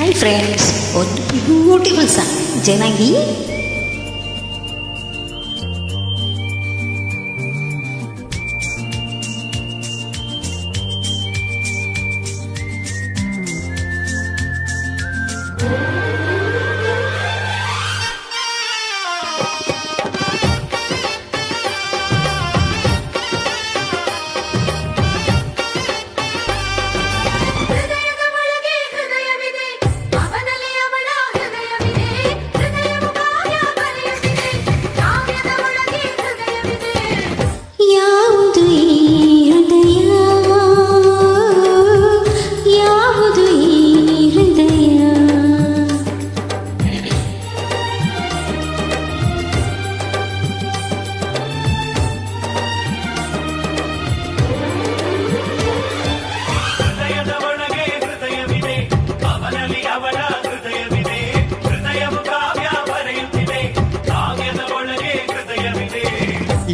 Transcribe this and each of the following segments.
Hi friends ಒಂದು beautiful song ಚೆನ್ನಾಗಿ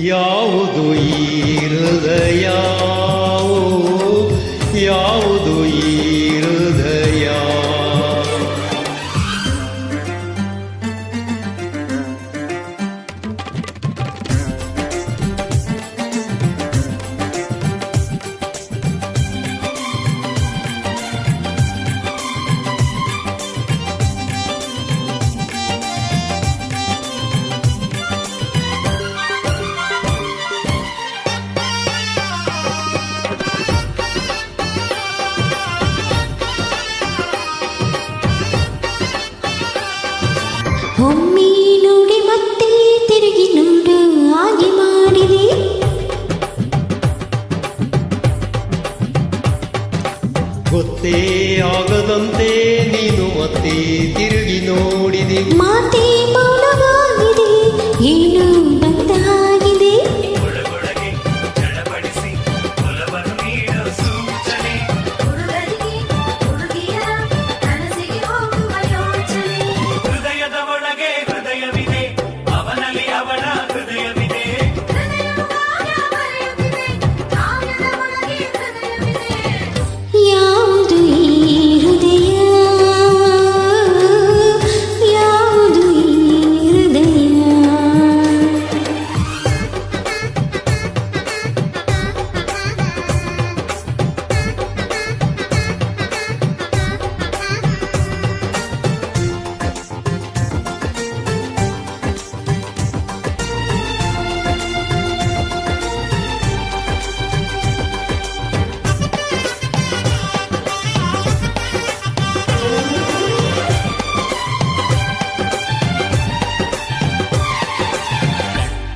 ಯಾವುದು ಈ ಹೃದಯ? ಯಾವುದು ಈ ತಿರುಗಿ ನೋಡು ಹಾಗೆ ಮಾಡಿದೆ. ಗೊತ್ತೇ ಆಗದಂತೆ ನೀನು ಮತ್ತೆ ತಿರುಗಿ ನೋಡಿದೆ. ಮಾತೇ ಮೌನವಾಗಿದೆ ಏನು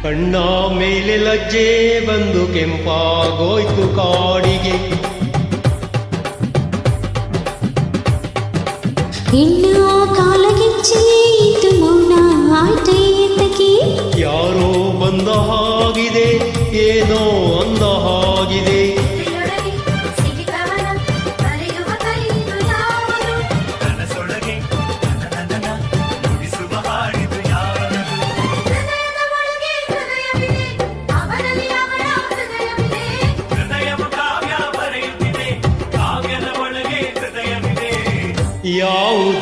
ಕಣ್ಣ ಮೇಲೆ ಲಜ್ಜೆ ಬಂದು ಕೆಂಪಾಗೋಯ್ತು ಕಾಡಿಗೆ. ಇನ್ನು ಕಾಲಗಿಚ್ಚಿತು ಮೌನ ಆಯ್ತೇತಕ್ಕೆ ಯಾರೋ ಬಂದ ಹಾಗಿದೆ ಏನೋ ಅಂದ ಹಾಗಿದೆ. 有